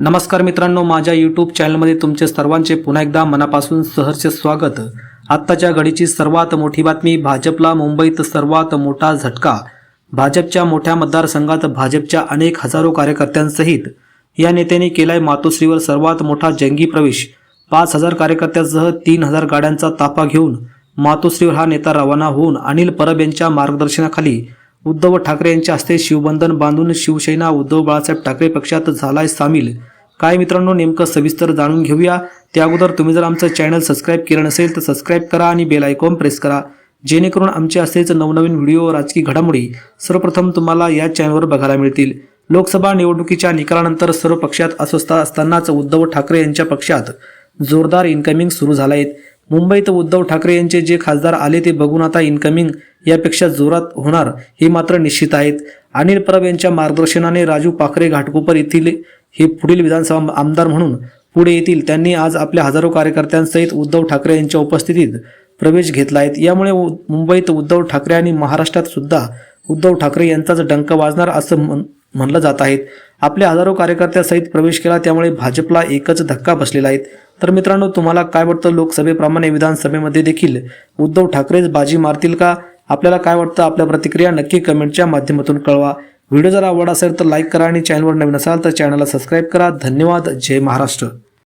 नमस्कार मित्रांनो माझ्या यूट्यूब चॅनलमध्ये तुमचे सर्वांचे पुन्हा एकदा मनापासून सहर्ष स्वागत. आत्ताच्या घडीची सर्वात मोठी बातमी भाजपला मुंबईत सर्वात मोठा झटका. भाजपच्या मोठ्या मतदारसंघात भाजपच्या अनेक हजारो कार्यकर्त्यांसहित या नेत्याने केलाय मातोश्रीवर सर्वात मोठा जंगी प्रवेश. पाच हजार कार्यकर्त्यांसह तीन हजार गाड्यांचा ताफा घेऊन मातोश्रीवर हा नेता रवाना होऊन अनिल परब यांच्या मार्गदर्शनाखाली उद्धव ठाकरे यांच्या हस्ते शिवबंधन बांधून शिवसेना उद्धव बाळासाहेब ठाकरे पक्षात झालाय सामील. काय मित्रांनो नेमकं सविस्तर जाणून घेऊया. त्या अगोदर तुम्ही जर आमचं चॅनल सबस्क्राईब केलं नसेल तर सबस्क्राईब करा आणि बेल आयकॉन प्रेस करा. जेणेकरून आमचे असेच नवनवीन व्हिडिओ राजकीय घडामोडी सर्वप्रथम तुम्हाला या चॅनलवर बघायला मिळतील. लोकसभा निवडणुकीच्या निकालानंतर सर्व पक्षात अस्वस्थ असतानाच उद्धव ठाकरे यांच्या पक्षात जोरदार इन्कमिंग सुरू झाला आहेत मुंबईत उद्धव ठाकरे यांचे जे खासदार आले ते बघून आता इन्कमिंग यापेक्षा जोरात होणार हे मात्र निश्चित आहेत. अनिल परब यांच्या मार्गदर्शनाने राजू पाखरे घाटकोपर येथील हे पुढील विधानसभा आमदार म्हणून पुढे येतील. त्यांनी आज आपल्या हजारो कार्यकर्त्यांसहित उद्धव ठाकरे यांच्या उपस्थितीत प्रवेश घेतला आहे. यामुळे मुंबईत उद्धव ठाकरे आणि महाराष्ट्रात सुद्धा उद्धव ठाकरे यांचाच डंक वाजणार असं म्हण म्हणलं जात आहेत आपल्या हजारो कार्यकर्त्यासहित प्रवेश केला. त्यामुळे भाजपला एकच धक्का बसलेला आहे. तर मित्रांनो तुम्हाला काय वाटतं? लोकसभेप्रमाणे विधानसभेमध्ये देखील उद्धव ठाकरेच बाजी मारतील का? आपल्याला काय वाटतं? आपल्या प्रतिक्रिया नक्की कमेंटच्या माध्यमातून कळवा. व्हिडिओ जर आवड असेल तर लाईक करा आणि चॅनलवर नवीन असाल तर चॅनलला सबस्क्राईब करा. धन्यवाद. जय महाराष्ट्र.